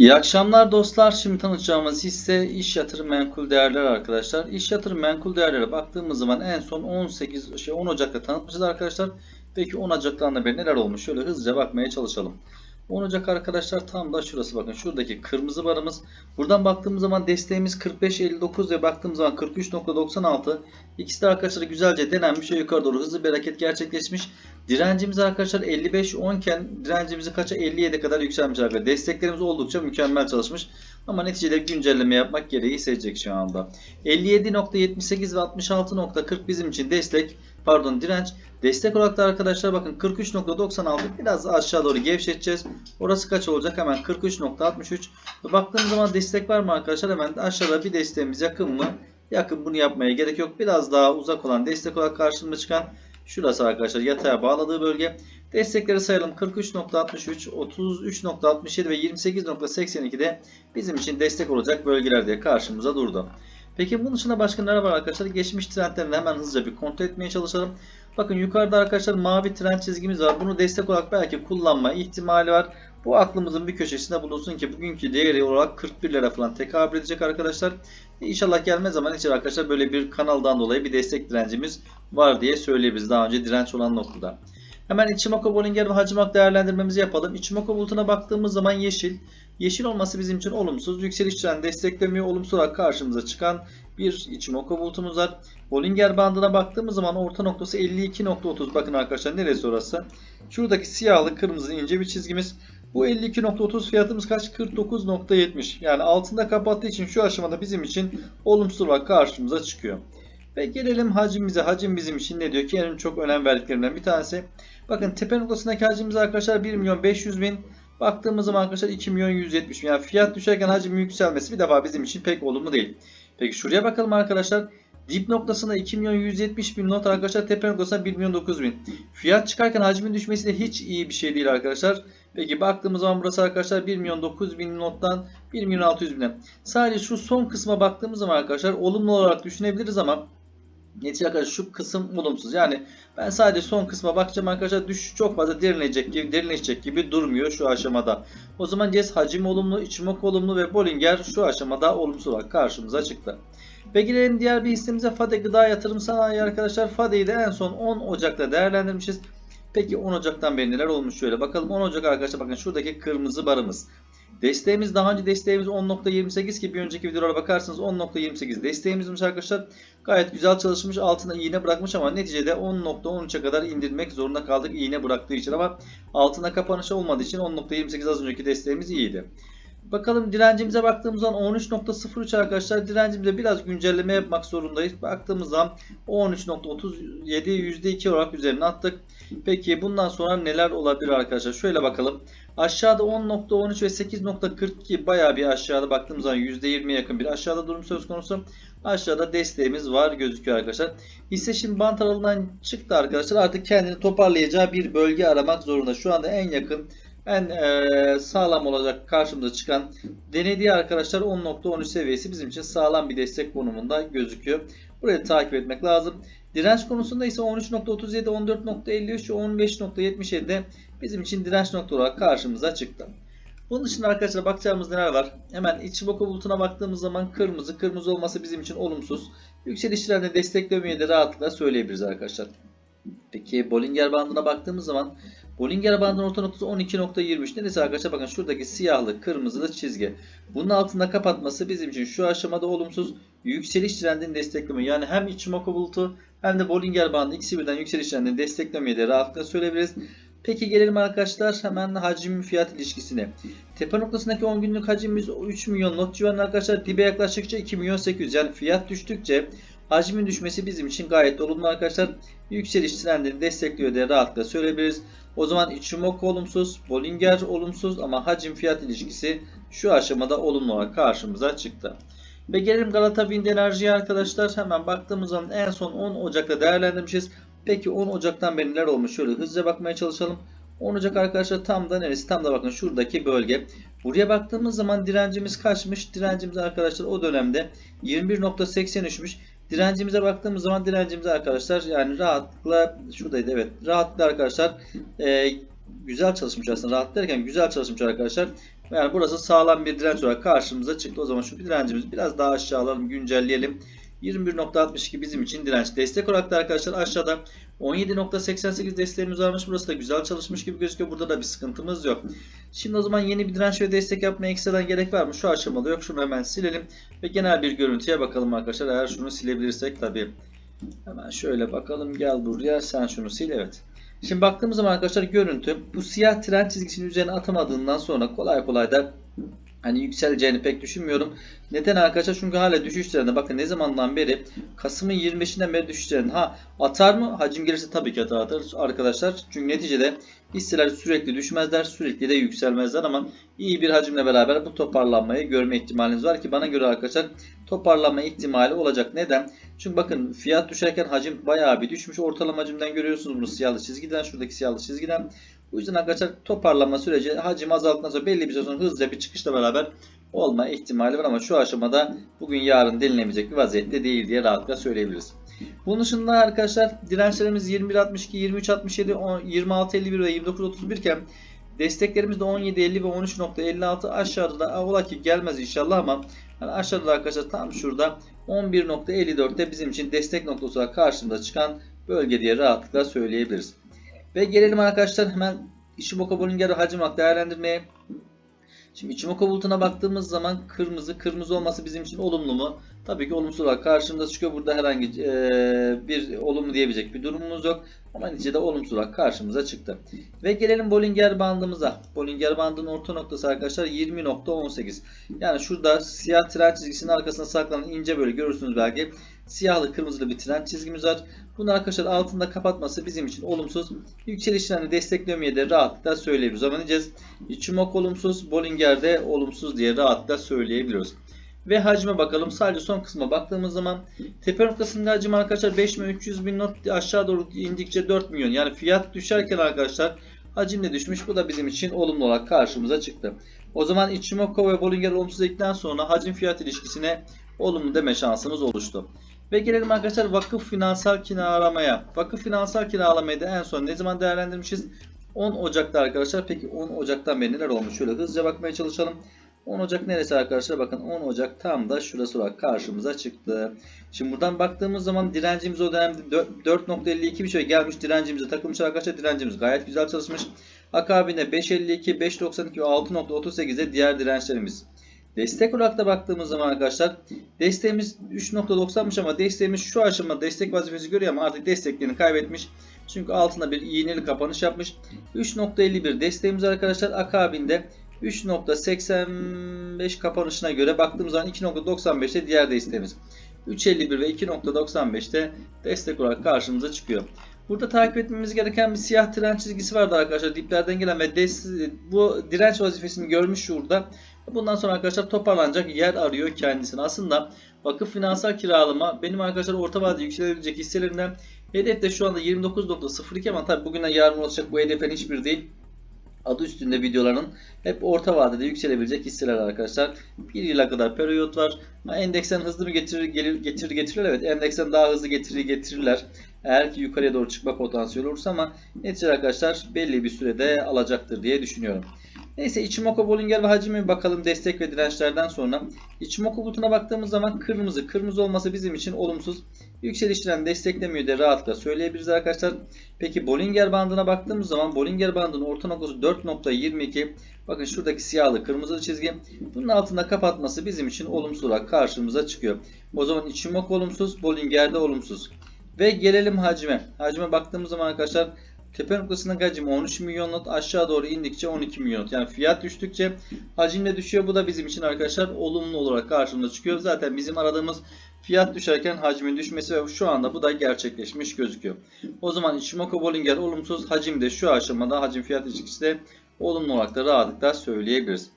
İyi akşamlar dostlar. Şimdi tanıtacağımız hisse iş yatırım menkul değerler arkadaşlar. İş yatırım menkul değerlere baktığımız zaman en son 18 şey 10 Ocak'ta tanıtmışız arkadaşlar. Peki 10 Ocak'tan da beri neler olmuş? Şöyle hızlıca bakmaya çalışalım. 10 Ocak arkadaşlar tam da şurası bakın şuradaki kırmızı barımız. Buradan baktığımız zaman desteğimiz 45.59 ve baktığımız zaman 43.96. İkisi de arkadaşlar güzelce denenmiş ve yukarı doğru hızlı bir hareket gerçekleşmiş. Direncimiz arkadaşlar 55.10 iken direncimizi kaça 57'ye kadar yükselmiş arkadaşlar. Desteklerimiz oldukça mükemmel çalışmış. Ama neticede güncelleme yapmak gereği hissedecek şu anda. 57.78 ve 66.40 bizim için destek pardon direnç. Destek olarak da arkadaşlar bakın 43.96 biraz aşağı doğru gevşeteceğiz. Orası kaç olacak? Hemen 43.63. Ve Baktığımız zaman destek var mı arkadaşlar? Hemen aşağıda bir desteğimiz yakın mı? Yakın bunu yapmaya gerek yok. Biraz daha uzak olan destek olarak karşımıza çıkan şurası arkadaşlar yataya bağladığı bölge. Destekleri sayalım 43.63, 33.67 ve 28.82 de bizim için destek olacak bölgeler diye karşımıza durdu. Peki bunun dışında başka neler var arkadaşlar? Geçmiş trendlerini hemen hızlıca bir kontrol etmeye çalışalım. Bakın yukarıda arkadaşlar mavi trend çizgimiz var. Bunu destek olarak belki kullanma ihtimali var. Bu aklımızın bir köşesinde bulunsun ki bugünkü değeri olarak 41 lira falan tekabül edecek arkadaşlar. İnşallah gelmez zaman için arkadaşlar böyle bir kanaldan dolayı bir destek direncimiz var diye söyleyebiliriz daha önce direnç olan noktada. Hemen Ichimoku Bollinger ve Hacimak değerlendirmemizi yapalım. Ichimoku bulutuna baktığımız zaman yeşil. Yeşil olması bizim için olumsuz. Yükseliş trendi desteklemiyor. Olumsuz olarak karşımıza çıkan bir Ichimoku bulutumuz var. Bollinger bandına baktığımız zaman orta noktası 52.30. Bakın arkadaşlar neresi orası? Şuradaki siyahlı kırmızı ince bir çizgimiz. Bu 52.30 fiyatımız kaç? 49.70. Yani altında kapattığı için şu aşamada bizim için olumsuz olarak karşımıza çıkıyor. Ve gelelim hacimimize. Hacim bizim için ne diyor ki? En çok önem verdiklerinden bir tanesi. Bakın tepe noktasındaki hacimimiz arkadaşlar 1 milyon 500 bin. Baktığımız zaman arkadaşlar 2 milyon 170 bin. Yani fiyat düşerken hacmin yükselmesi bir defa bizim için pek olumlu değil. Peki şuraya bakalım arkadaşlar. Dip noktasında 2 milyon 170 bin not arkadaşlar. Tepe noktasında 1 milyon 9 bin. Fiyat çıkarken hacmin düşmesi de hiç iyi bir şey değil arkadaşlar. Peki baktığımız zaman burası arkadaşlar 1 milyon 9 bin nottan 1 milyon 600 bine. Sadece şu son kısma baktığımız zaman arkadaşlar olumlu olarak düşünebiliriz ama Netice arkadaşlar şu kısım olumsuz. Yani ben sadece son kısma bakacağım arkadaşlar. Düşüş çok fazla derinleşecek gibi, derinleşecek gibi durmuyor şu aşamada. O zaman Ces hacim olumlu, Ichimoku olumlu ve Bollinger şu aşamada olumsuz olarak karşımıza çıktı. Ve gelelim diğer bir hissemize Fade Gıda Yatırım Sanayi arkadaşlar. Fade'yi de en son 10 Ocak'ta değerlendirmişiz. Peki 10 Ocak'tan beri neler olmuş şöyle bakalım. 10 Ocak arkadaşlar bakın şuradaki kırmızı barımız. Desteğimiz daha önce desteğimiz 10.28 ki bir önceki videolara bakarsanız 10.28 desteğimizmiş arkadaşlar. Gayet güzel çalışmış. Altına iğne bırakmış ama neticede 10.13'e kadar indirmek zorunda kaldık iğne bıraktığı için ama altına kapanış olmadığı için 10.28 az önceki desteğimiz iyiydi. Bakalım direncimize baktığımız zaman 13.03 arkadaşlar direncimize biraz güncelleme yapmak zorundayız. Baktığımız zaman 13.37 %2 olarak üzerine attık. Peki bundan sonra neler olabilir arkadaşlar? Şöyle bakalım. Aşağıda 10.13 ve 8.42 bayağı bir aşağıda baktığımız zaman %20'ye yakın bir aşağıda durum söz konusu. Aşağıda desteğimiz var gözüküyor arkadaşlar. Hisse şimdi bant aralığından çıktı arkadaşlar. Artık kendini toparlayacağı bir bölge aramak zorunda. Şu anda en yakın en e, sağlam olacak karşımıza çıkan denediği arkadaşlar 10.13 seviyesi bizim için sağlam bir destek konumunda gözüküyor. Burayı takip etmek lazım. Direnç konusunda ise 13.37, 14.53 ve 15.77'de bizim için direnç nokta olarak karşımıza çıktı. Bunun dışında arkadaşlar bakacağımız neler var? Hemen Ichimoku bulutuna baktığımız zaman kırmızı. Kırmızı olması bizim için olumsuz. Yükselişlerini desteklemeyi de rahatlıkla söyleyebiliriz arkadaşlar. Peki Bollinger bandına baktığımız zaman Bollinger bandının orta noktası 12.23. Neresi arkadaşlar? Bakın şuradaki siyahlı kırmızılı çizgi. Bunun altında kapatması bizim için şu aşamada olumsuz. Yükseliş trendini destekleme. Yani hem Ichimoku bulutu hem de Bollinger bandı ikisi birden yükseliş trendini desteklemeyi de rahatlıkla söyleyebiliriz. Peki gelelim arkadaşlar hemen hacim fiyat ilişkisine. Tepe noktasındaki 10 günlük hacimimiz 3 milyon not civarında arkadaşlar. Dibe yaklaştıkça 2 milyon 800. Yani fiyat düştükçe hacmin düşmesi bizim için gayet olumlu arkadaşlar. Yükseliş trendini destekliyor diye rahatlıkla söyleyebiliriz. O zaman Ichimoku olumsuz, Bollinger olumsuz ama hacim fiyat ilişkisi şu aşamada olumlu olarak karşımıza çıktı. Ve gelelim Galata Wind Enerji'ye arkadaşlar. Hemen baktığımız zaman en son 10 Ocak'ta değerlendirmişiz. Peki 10 Ocak'tan beri neler olmuş? Şöyle hızlıca bakmaya çalışalım. 10 Ocak arkadaşlar tam da neresi? Tam da bakın şuradaki bölge. Buraya baktığımız zaman direncimiz kaçmış? Direncimiz arkadaşlar o dönemde 21.83'müş. Direncimize baktığımız zaman direncimiz arkadaşlar yani rahatlıkla şuradaydı evet. Rahatlıkla arkadaşlar e, güzel çalışmış aslında. Rahat derken güzel çalışmış arkadaşlar. Yani burası sağlam bir direnç olarak karşımıza çıktı. O zaman şu direncimizi biraz daha aşağı alalım, güncelleyelim. 21.62 bizim için direnç. Destek olarak da arkadaşlar aşağıda 17.88 desteğimiz varmış. Burası da güzel çalışmış gibi gözüküyor. Burada da bir sıkıntımız yok. Şimdi o zaman yeni bir direnç ve destek yapmaya ekstradan gerek var mı? Şu aşamada yok. Şunu hemen silelim. Ve genel bir görüntüye bakalım arkadaşlar. Eğer şunu silebilirsek tabii. Hemen şöyle bakalım. Gel buraya. Sen şunu sil. Evet. Şimdi baktığımız zaman arkadaşlar görüntü bu siyah tren çizgisinin üzerine atamadığından sonra kolay kolay da hani yükseleceğini pek düşünmüyorum. Neden arkadaşlar? Çünkü hala düşüş trendinde. Bakın ne zamandan beri Kasım'ın 25'inden beri düşüş trendinde. Ha atar mı? Hacim gelirse tabii ki atar, atar arkadaşlar. Çünkü neticede hisseler sürekli düşmezler, sürekli de yükselmezler ama iyi bir hacimle beraber bu toparlanmayı görme ihtimaliniz var ki bana göre arkadaşlar toparlanma ihtimali olacak. Neden? Çünkü bakın fiyat düşerken hacim bayağı bir düşmüş. Ortalama hacimden görüyorsunuz bunu siyahlı çizgiden, şuradaki siyahlı çizgiden. Bu yüzden arkadaşlar toparlanma süreci hacim azaldıktan sonra belli bir süre sonra hızlıca bir çıkışla beraber olma ihtimali var ama şu aşamada bugün yarın denilemeyecek bir vaziyette değil diye rahatlıkla söyleyebiliriz. Bunun dışında arkadaşlar dirençlerimiz 21.62, 23.67, 26.51 ve 29.31 iken desteklerimiz de 17.50 ve 13.56 aşağıda da ola ki gelmez inşallah ama yani aşağıda arkadaşlar tam şurada 11.54'te bizim için destek noktası olarak karşımıza çıkan bölge diye rahatlıkla söyleyebiliriz. Ve gelelim arkadaşlar hemen Ishimoku Bollinger hacim olarak değerlendirmeye. Şimdi Ichimoku bulutuna baktığımız zaman kırmızı, kırmızı olması bizim için olumlu mu? Tabii ki olumsuz olarak karşımıza çıkıyor. Burada herhangi e, bir olumlu diyebilecek bir durumumuz yok. Ama neticede olumsuz olarak karşımıza çıktı. Ve gelelim Bollinger bandımıza. Bollinger bandının orta noktası arkadaşlar 20.18. Yani şurada siyah tren çizgisinin arkasına saklanan ince böyle görürsünüz belki. Siyahlı kırmızılı bir tren çizgimiz var. Bunu arkadaşlar altında kapatması bizim için olumsuz. Yükselişlerini desteklemiyor diye rahatlıkla söyleyebiliriz. Ama diyeceğiz Ichimoku olumsuz, Bollinger de olumsuz diye rahatlıkla söyleyebiliyoruz. Ve hacme bakalım. Sadece son kısma baktığımız zaman tepe noktasında hacim arkadaşlar 5 milyon 300 bin not aşağı doğru indikçe 4 milyon. Yani fiyat düşerken arkadaşlar hacim de düşmüş. Bu da bizim için olumlu olarak karşımıza çıktı. O zaman Ichimoku ve Bollinger olumsuz dedikten sonra hacim fiyat ilişkisine olumlu deme şansımız oluştu. Ve gelelim arkadaşlar vakıf finansal kiralamaya. Vakıf finansal kiralamayı da en son ne zaman değerlendirmişiz? 10 Ocak'ta arkadaşlar. Peki 10 Ocak'tan beri neler olmuş? Şöyle hızlıca bakmaya çalışalım. 10 Ocak neresi arkadaşlar? Bakın 10 Ocak tam da şurası olarak karşımıza çıktı. Şimdi buradan baktığımız zaman direncimiz o dönemde 4.52 bir şey gelmiş. Direncimize takılmış arkadaşlar. Direncimiz gayet güzel çalışmış. Akabinde 5.52, 5.92 ve 6.38'de diğer dirençlerimiz. Destek olarak da baktığımız zaman arkadaşlar desteğimiz 3.90'mış ama desteğimiz şu aşamada destek vazifesi görüyor ama artık desteklerini kaybetmiş. Çünkü altında bir iğneli kapanış yapmış. 3.51 desteğimiz arkadaşlar akabinde 3.85 kapanışına göre baktığımız zaman 2.95'te diğer desteğimiz. 3.51 ve 2.95'te destek olarak karşımıza çıkıyor. Burada takip etmemiz gereken bir siyah tren çizgisi vardı arkadaşlar diplerden gelen ve bu direnç vazifesini görmüş şurada. Bundan sonra arkadaşlar toparlanacak yer arıyor kendisini. Aslında vakıf finansal kiralama benim arkadaşlar orta vadede yükselebilecek hisselerimden hedef de şu anda 29.02 ama tabi bugünden yarın olacak bu hedeflerin hiçbir değil adı üstünde videoların hep orta vadede yükselebilecek hisseler arkadaşlar. Bir yıla kadar periyot var. Endeksten hızlı mı getirir, gelir, getirir getirirler? Evet endeksten daha hızlı getirir getirirler. Eğer ki yukarıya doğru çıkma potansiyeli olursa ama neticede arkadaşlar belli bir sürede alacaktır diye düşünüyorum. Neyse Ichimoku Bollinger ve hacmi bakalım destek ve dirençlerden sonra. Ichimoku butuna baktığımız zaman kırmızı. Kırmızı olması bizim için olumsuz. Yükseliş trendi desteklemiyor diye rahatlıkla söyleyebiliriz arkadaşlar. Peki Bollinger bandına baktığımız zaman Bollinger bandının orta noktası 4.22. Bakın şuradaki siyahlı kırmızılı çizgi. Bunun altında kapatması bizim için olumsuz olarak karşımıza çıkıyor. O zaman Ichimoku olumsuz, Bollinger de olumsuz. Ve gelelim hacme. Hacme baktığımız zaman arkadaşlar Tepe noktasındaki hacim 13 milyon not aşağı doğru indikçe 12 milyon not. Yani fiyat düştükçe hacim de düşüyor. Bu da bizim için arkadaşlar olumlu olarak karşımıza çıkıyor. Zaten bizim aradığımız fiyat düşerken hacmin düşmesi ve şu anda bu da gerçekleşmiş gözüküyor. O zaman Ichimoku Bollinger olumsuz hacim de şu aşamada hacim fiyat ilişkisi de olumlu olarak da rahatlıkla söyleyebiliriz.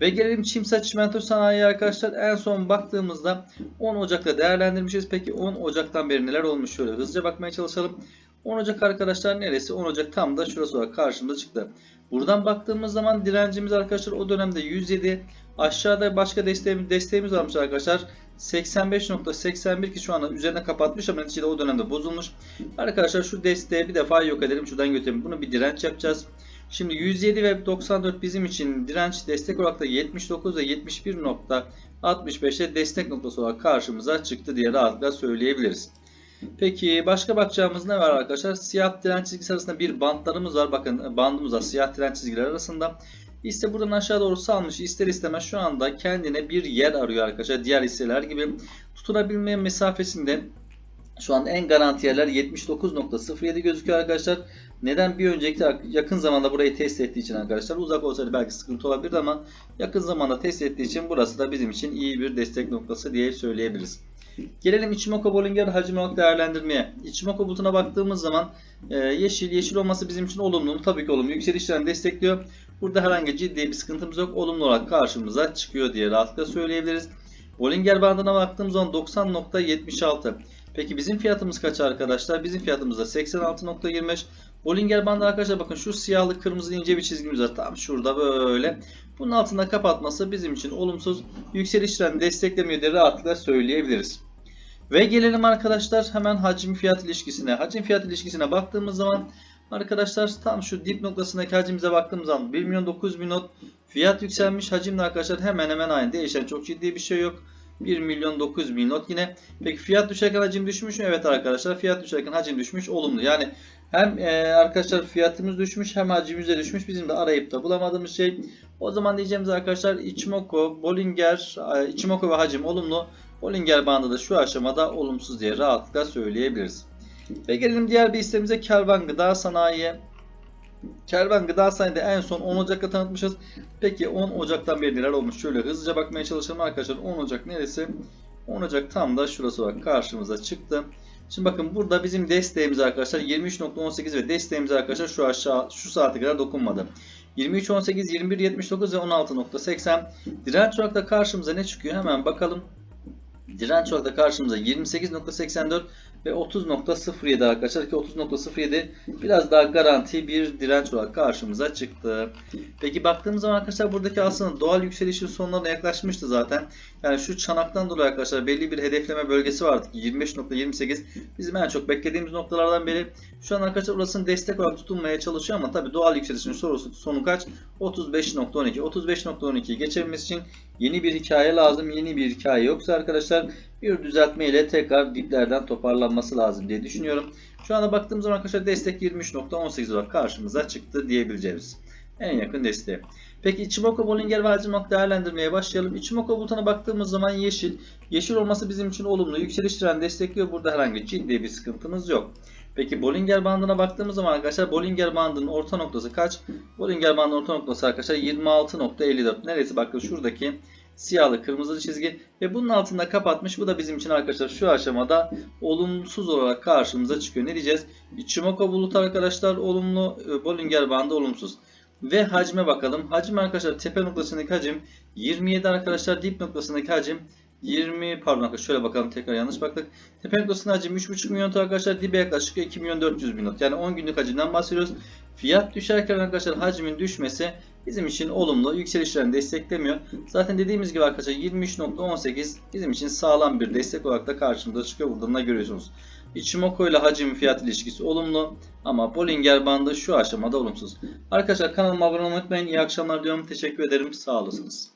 Ve gelelim Çimsa Çimento Sanayi arkadaşlar. En son baktığımızda 10 Ocak'ta değerlendirmişiz. Peki 10 Ocak'tan beri neler olmuş? Şöyle hızlıca bakmaya çalışalım. 10 Ocak arkadaşlar neresi? 10 Ocak tam da şurası olarak karşımıza çıktı. Buradan baktığımız zaman direncimiz arkadaşlar o dönemde 107. Aşağıda başka desteğimiz, desteğimiz varmış arkadaşlar. 85.81 ki şu anda üzerine kapatmış ama neticede o dönemde bozulmuş. Arkadaşlar şu desteği bir defa yok edelim. Şuradan götürelim. Bunu bir direnç yapacağız. Şimdi 107 ve 94 bizim için direnç destek olarak da 79 ve 71.65'te destek noktası olarak karşımıza çıktı diye rahatlıkla söyleyebiliriz. Peki başka bakacağımız ne var arkadaşlar? Siyah direnç çizgisi arasında bir bantlarımız var. Bakın bandımız var siyah direnç çizgiler arasında. Hisse buradan aşağı doğru salmış. İster istemez şu anda kendine bir yer arıyor arkadaşlar. Diğer hisseler gibi tutunabilme mesafesinde şu an en garanti yerler 79.07 gözüküyor arkadaşlar. Neden bir önceki yakın zamanda burayı test ettiği için arkadaşlar uzak olsaydı belki sıkıntı olabilirdi ama yakın zamanda test ettiği için burası da bizim için iyi bir destek noktası diye söyleyebiliriz. Gelelim Ichimoku Bollinger hacim olarak değerlendirmeye. Ichimoku butuna baktığımız zaman e, yeşil, yeşil olması bizim için olumlu mu? Tabii ki olumlu. Yükselişlerini destekliyor. Burada herhangi ciddi bir sıkıntımız yok. Olumlu olarak karşımıza çıkıyor diye rahatlıkla söyleyebiliriz. Bollinger bandına baktığımız zaman 90.76. Peki bizim fiyatımız kaç arkadaşlar? Bizim fiyatımız da 86.25. Bollinger bandı arkadaşlar bakın şu siyahlı kırmızı ince bir çizgimiz var. Tam şurada böyle. Bunun altında kapatması bizim için olumsuz. Yükseliş trendi desteklemiyor diye rahatlıkla söyleyebiliriz. Ve gelelim arkadaşlar hemen hacim fiyat ilişkisine. Hacim fiyat ilişkisine baktığımız zaman arkadaşlar tam şu dip noktasındaki hacimize baktığımız zaman 1 milyon 900 bin not fiyat yükselmiş. Hacimle arkadaşlar hemen hemen aynı. Değişen çok ciddi bir şey yok. 1 milyon 900 bin not yine. Peki fiyat düşerken hacim düşmüş mü? Evet arkadaşlar fiyat düşerken hacim düşmüş. Olumlu. Yani hem e, arkadaşlar fiyatımız düşmüş hem hacimimiz de düşmüş. Bizim de arayıp da bulamadığımız şey. O zaman diyeceğimiz arkadaşlar Ichimoku, Bollinger, e, Ichimoku ve hacim olumlu. Bollinger bandı da şu aşamada olumsuz diye rahatlıkla söyleyebiliriz. Ve gelelim diğer bir hissemize Kervan Gıda Sanayi'ye. Kervan Gıda Sanayi'de en son 10 Ocak'ta tanıtmışız. Peki 10 Ocak'tan beri neler olmuş? Şöyle hızlıca bakmaya çalışalım arkadaşlar. 10 Ocak neresi? 10 Ocak tam da şurası bak karşımıza çıktı. Şimdi bakın burada bizim desteğimiz arkadaşlar 23.18 ve desteğimiz arkadaşlar şu aşağı şu saate kadar dokunmadı. 23.18, 21.79 ve 16.80 direnç olarak da karşımıza ne çıkıyor? Hemen bakalım. Direnç olarak da karşımıza 28.84 ve 30.07 arkadaşlar ki 30.07 biraz daha garanti bir direnç olarak karşımıza çıktı. Peki baktığımız zaman arkadaşlar buradaki aslında doğal yükselişin sonlarına yaklaşmıştı zaten. Yani şu çanaktan dolayı arkadaşlar belli bir hedefleme bölgesi vardı ki 25.28 bizim en çok beklediğimiz noktalardan biri. Şu an arkadaşlar orasını destek olarak tutunmaya çalışıyor ama tabi doğal yükselişin sorusu sonu kaç? 35.12. 35.12'yi geçebilmesi için yeni bir hikaye lazım. Yeni bir hikaye yoksa arkadaşlar bir düzeltme ile tekrar diplerden toparlanması lazım diye düşünüyorum. Şu anda baktığımız zaman arkadaşlar destek 23.18 olarak karşımıza çıktı diyebileceğiz. En yakın desteği. Peki Ichimoku, Bollinger ve Hacimok değerlendirmeye başlayalım. Ichimoku butona baktığımız zaman yeşil. Yeşil olması bizim için olumlu. Yükseliş trendi destekliyor. Burada herhangi ciddi bir sıkıntımız yok. Peki Bollinger bandına baktığımız zaman arkadaşlar Bollinger bandının orta noktası kaç? Bollinger bandının orta noktası arkadaşlar 26.54. Neresi? Bakın şuradaki siyahlı kırmızılı çizgi ve bunun altında kapatmış. Bu da bizim için arkadaşlar şu aşamada olumsuz olarak karşımıza çıkıyor. Ne diyeceğiz? Ichimoku bulut arkadaşlar olumlu, Bollinger bandı olumsuz. Ve hacme bakalım. Hacim arkadaşlar tepe noktasındaki hacim 27 arkadaşlar dip noktasındaki hacim 20 pardon arkadaşlar şöyle bakalım tekrar yanlış baktık. Tepe noktasında hacim 3.5 milyon ton arkadaşlar dibe yaklaşık 2 milyon 400 bin not. Yani 10 günlük hacimden bahsediyoruz. Fiyat düşerken arkadaşlar hacmin düşmesi bizim için olumlu. Yükselişlerini desteklemiyor. Zaten dediğimiz gibi arkadaşlar 23.18 bizim için sağlam bir destek olarak da karşımıza çıkıyor. Buradan da görüyorsunuz. Ichimoku ile hacim fiyat ilişkisi olumlu ama Bollinger bandı şu aşamada olumsuz. Arkadaşlar kanalıma abone olmayı unutmayın. İyi akşamlar diyorum. Teşekkür ederim. Sağ olasınız.